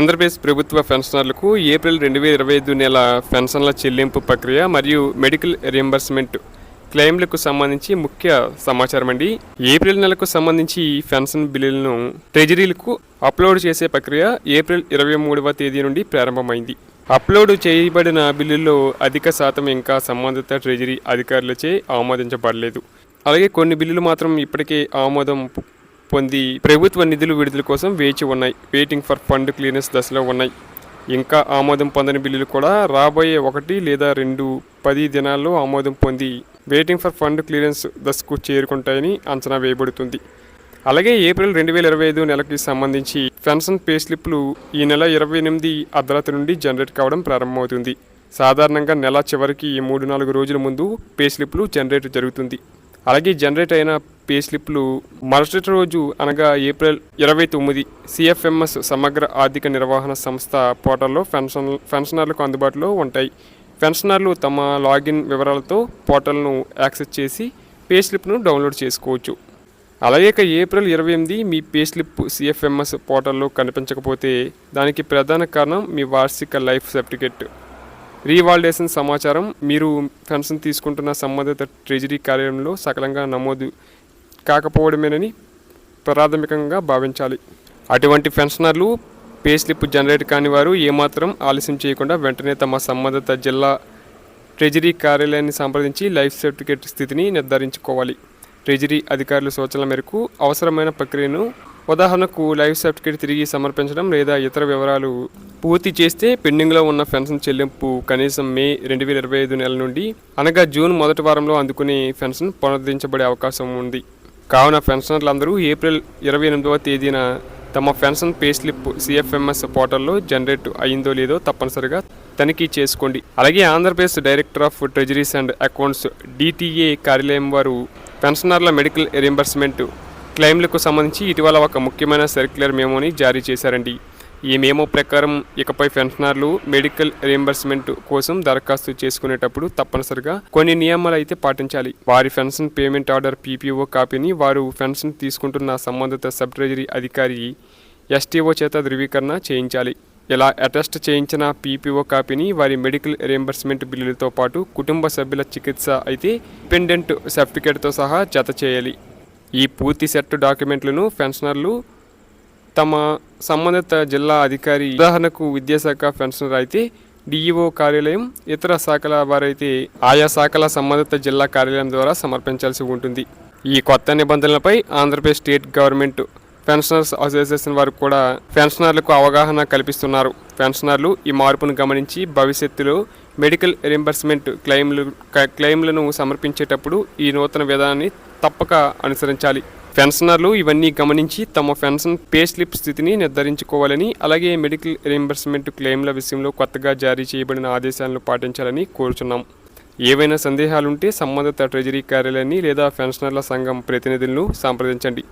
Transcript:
ఆంధ్రప్రదేశ్ ప్రభుత్వ పెన్షనర్లకు ఏప్రిల్ రెండు వేల ఇరవై ఐదు నెల పెన్షన్ల చెల్లింపు ప్రక్రియ మరియు మెడికల్ రియంబర్స్మెంట్ క్లెయిమ్లకు సంబంధించి ముఖ్య సమాచారం అండి. ఏప్రిల్ నెలకు సంబంధించి పెన్షన్ బిల్లులను ట్రెజరీలకు అప్లోడ్ చేసే ప్రక్రియ ఏప్రిల్ ఇరవై మూడవ తేదీ నుండి ప్రారంభమైంది. అప్లోడ్ చేయబడిన బిల్లుల్లో అధిక శాతం ఇంకా సంబంధిత ట్రెజరీ అధికారులచే ఆమోదించబడలేదు. అలాగే కొన్ని బిల్లులు మాత్రం ఇప్పటికే ఆమోదం పొంది ప్రభుత్వ నిధులు విడుదల కోసం వేచి ఉన్నాయి. వెయిటింగ్ ఫర్ ఫండ్ క్లియరెన్స్ దశలో ఉన్నాయి. ఇంకా ఆమోదం పొందని బిల్లులు కూడా రాబోయే ఒకటి లేదా రెండు పది దినాల్లో ఆమోదం పొంది వెయిటింగ్ ఫర్ ఫండ్ క్లియరెన్స్ దశకు చేరుకుంటాయని అంచనా వేయబడుతుంది. అలాగే ఏప్రిల్ రెండు వేల ఇరవై ఐదు నెలకి సంబంధించి పెన్షన్ పే స్లిప్లు ఈ నెల ఇరవై ఎనిమిది అర్ధరాత్రి నుండి జనరేట్ కావడం ప్రారంభమవుతుంది. సాధారణంగా నెల చివరికి మూడు నాలుగు రోజుల ముందు పే స్లిప్లు జనరేట్ జరుగుతుంది. అలాగే జనరేట్ అయిన పే స్లిప్లు. మరుసటి రోజు అనగా ఏప్రిల్ ఇరవై తొమ్మిది సిఎఫ్ఎంఎస్ సమగ్ర ఆర్థిక నిర్వహణ సంస్థ పోర్టల్లో పెన్షన్ పెన్షనర్లకు అందుబాటులో ఉంటాయి. పెన్షనర్లు తమ లాగిన్ వివరాలతో పోర్టల్ను యాక్సెస్ చేసి పే స్లిప్ను డౌన్లోడ్ చేసుకోవచ్చు. అలాగే ఏప్రిల్ ఇరవై ఎనిమిది మీ పే స్లిప్ సిఎఫ్ఎంఎస్ పోర్టల్లో కనిపించకపోతే దానికి ప్రధాన కారణం మీ వార్షిక లైఫ్ సర్టిఫికెట్. రీవాల్డేషన్ సమాచారం మీరు పెన్షన్ తీసుకుంటున్న సంబంధిత ట్రెజరీ కార్యాలయంలో సకలంగా నమోదు కాకపోవడమేనని ప్రాథమికంగా భావించాలి. అటువంటి పెన్షనర్లు పే స్లిప్ జనరేట్ కాని వారు ఏమాత్రం ఆలస్యం చేయకుండా వెంటనే తమ సంబంధిత జిల్లా ట్రెజరీ కార్యాలయాన్ని సంప్రదించి లైఫ్ సర్టిఫికేట్ స్థితిని నిర్ధారించుకోవాలి. ట్రెజరీ అధికారుల సూచనల మేరకు అవసరమైన ప్రక్రియను ఉదాహరణకు లైఫ్ సర్టిఫికేట్ తిరిగి సమర్పించడం లేదా ఇతర వివరాలు పూర్తి చేస్తే పెండింగ్లో ఉన్న పెన్షన్ చెల్లింపు కనీసం మే రెండు వేల ఇరవై ఐదు నెల నుండి అనగా జూన్ మొదటి వారంలో అందుకునే పెన్షన్ పునరుద్ధరించబడే అవకాశం ఉంది. కావున పెన్షనర్లందరూ ఏప్రిల్ ఇరవై ఎనిమిదవ తేదీన తమ పెన్షన్ పే స్లిప్ సిఎఫ్ఎంఎస్ పోర్టల్లో జనరేట్ అయిందో లేదో తప్పనిసరిగా తనిఖీ చేసుకోండి. అలాగే Andhra Pradesh director of treasuries and accounts DTA కార్యాలయం వారు పెన్షనర్ల మెడికల్ రియంబర్స్మెంట్ క్లెయిమ్లకు సంబంధించి ఇటీవల ఒక ముఖ్యమైన సర్క్యులర్ మేమోని జారీ చేశారండి. ఈ మేమో ప్రకారం ఇకపై పెన్షనర్లు మెడికల్ రియంబర్స్మెంట్ కోసం దరఖాస్తు చేసుకునేటప్పుడు తప్పనిసరిగా కొన్ని నియమాలు అయితే పాటించాలి. వారి పెన్షన్ పేమెంట్ ఆర్డర్ పీపీఓ కాపీని వారు పెన్షన్ తీసుకుంటున్న సంబంధిత సబ్ ట్రెజరీ అధికారి ఎస్టీఓ చేత ధృవీకరణ చేయించాలి. ఇలా అటెస్ట్ చేయించిన పీపీఓ కాపీని వారి మెడికల్ రియంబర్స్మెంట్ బిల్లులతో పాటు కుటుంబ సభ్యుల చికిత్స అయితే డిపెండెంట్ సర్టిఫికేట్తో సహా జత చేయాలి. ఈ పూర్తి సెట్ డాక్యుమెంట్లను పెన్షనర్లు తమ సంబంధిత జిల్లా అధికారి ఉదాహరణకు విద్యాశాఖ పెన్షనర్ అయితే డిఈఓ కార్యాలయం ఇతర శాఖల వారైతే ఆయా శాఖల సంబంధిత జిల్లా కార్యాలయం ద్వారా సమర్పించాల్సి ఉంటుంది. ఈ కొత్త నిబంధనలపై Andhra Pradesh state government pensioners association వారు కూడా పెన్షనర్లకు అవగాహన కల్పిస్తున్నారు. పెన్షనర్లు ఈ మార్పును గమనించి భవిష్యత్తులో మెడికల్ రింబర్స్మెంట్ క్లెయిమ్లు క్లెయిమ్లను సమర్పించేటప్పుడు ఈ నూతన విధానాన్ని తప్పక అనుసరించాలి. పెన్షనర్లు ఇవన్నీ గమనించి తమ పెన్షన్ పే స్లిప్ స్థితిని నిర్ధారించుకోవాలని అలాగే మెడికల్ రీంబర్స్మెంట్ క్లెయిమ్ల విషయంలో కొత్తగా జారీ చేయబడిన ఆదేశాలను పాటించాలని కోరుచున్నాం. ఏవైనా సందేహాలుంటే సంబంధిత ట్రెజరీ కార్యాలయాన్ని లేదా పెన్షనర్ల సంఘం ప్రతినిధులను సంప్రదించండి.